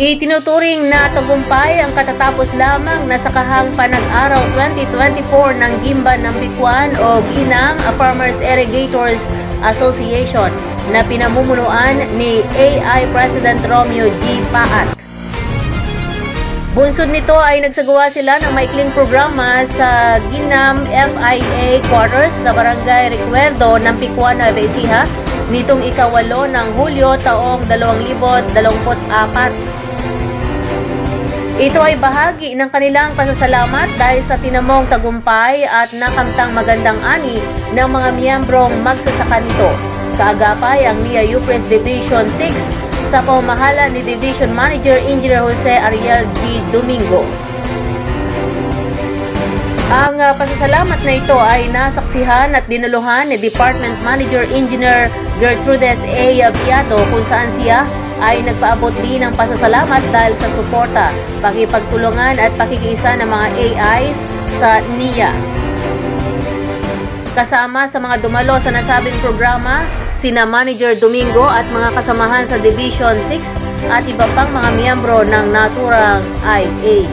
Itinuturing na tagumpay ang katatapos lamang na sakahang panag-araw 2024 ng Gimba ng Bikuan o Ginam Farmers Irrigators Association na pinamumunuan ni AI President Romeo G. Paat. Bunsod nito ay nagsagawa sila ng maikling programa sa Ginam FIA Quarters sa Barangay Recuerdo ng Pikuan, Nueva Ecija nitong ikawalo ng Hulyo taong 2024. Ito ay bahagi ng kanilang pasasalamat dahil sa tinamong tagumpay at nakamtang magandang ani ng mga miyembrong magsasaka nito. Kaagapay ang NIA UPRES Division 6 sa pamamahala ni Division Manager Engineer Jose Ariel G. Domingo. Ang uh, pasasalamat na ito ay nasaksihan at dinuluhan ni Department Manager Engineer Gertrudes A. Viato kung saan siya ay nagpaabot din ng pasasalamat dahil sa suporta, pakipagtulungan at pakikiisa ng mga AIs sa NIA. Kasama sa mga dumalo sa nasabing programa, sina Manager Domingo at mga kasamahan sa Division 6 at iba pang mga miyembro ng naturang IA.